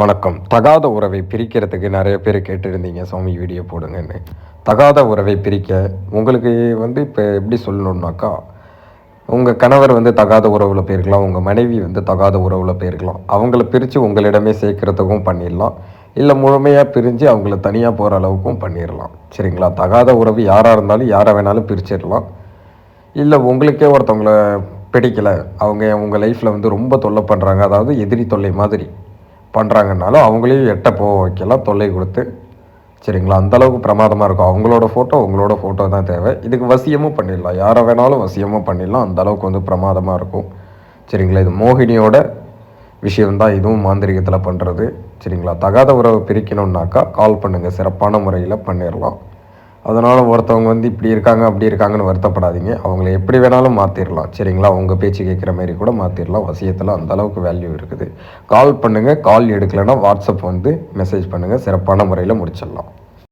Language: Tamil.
வணக்கம். தகாத உறவை பிரிக்கிறதுக்கு நிறைய பேர் கேட்டிருந்தீங்க. சுவாமி வீடியோ போடுங்கன்னு. தகாத உறவை பிரிக்க உங்களுக்கு வந்து இப்போ எப்படி சொல்லணுன்னாக்கா உங்கள் கணவர் வந்து தகாத உறவில் போயிருக்கலாம். உங்கள் மனைவி வந்து தகாத உறவில் போயிருக்கலாம். அவங்கள பிரித்து உங்களிடமே சேர்க்கறதுக்கும் பண்ணிடலாம். இல்லை முழுமையாக பிரிஞ்சு அவங்கள தனியாக போகிற அளவுக்கும் பண்ணிடலாம். சரிங்களா? தகாத உறவு யாராக இருந்தாலும் யாரை வேணாலும் பிரிச்சிடலாம். இல்லை உங்களுக்கே ஒருத்தவங்கள பிடிக்கலை. அவங்க உங்கள் லைஃப்பில் வந்து ரொம்ப தொல்லை பண்ணுறாங்க அதாவது எதிரி தொல்லை மாதிரி. பண்ணுறாங்கனாலும் அவங்களையும் எட்ட போக வைக்கலாம் தொல்லை கொடுத்து. சரிங்களா? அந்த அளவுக்கு பிரமாதமாக இருக்கும். அவங்களோட ஃபோட்டோ உங்களோட ஃபோட்டோ தான் தேவை. இதுக்கு வசியமும் பண்ணிடலாம். யாரை வேணாலும் வசியமும் பண்ணிடலாம். அந்த அளவுக்கு வந்து பிரமாதமாக இருக்கும். சரிங்களா? இது மோகினியோட விஷயம்தான். இதுவும் மாந்திரிகத்தில் பண்ணுறது சரிங்களா? தகாத உறவை பிரிக்கணுன்னாக்கா கால் பண்ணுங்கள் சிறப்பான முறையில் பண்ணிடலாம். அதனால் ஒருத்தவங்க வந்து இப்படி இருக்காங்க அப்படி இருக்காங்கன்னு வருத்தப்படாதீங்க. அவங்கள எப்படி வேணாலும் மாற்றிடலாம் சரிங்களா? உங்கள் பேச்சு கேட்குற மாதிரி கூட மாற்றிடலாம் வசியத்தில் அந்தளவுக்கு வேல்யூ இருக்குது. கால் பண்ணுங்கள் கால் எடுக்கலைன்னா வாட்ஸ்அப் வந்து மெசேஜ் பண்ணுங்கள் சிறப்பான முறையில் முடிச்சிடலாம்.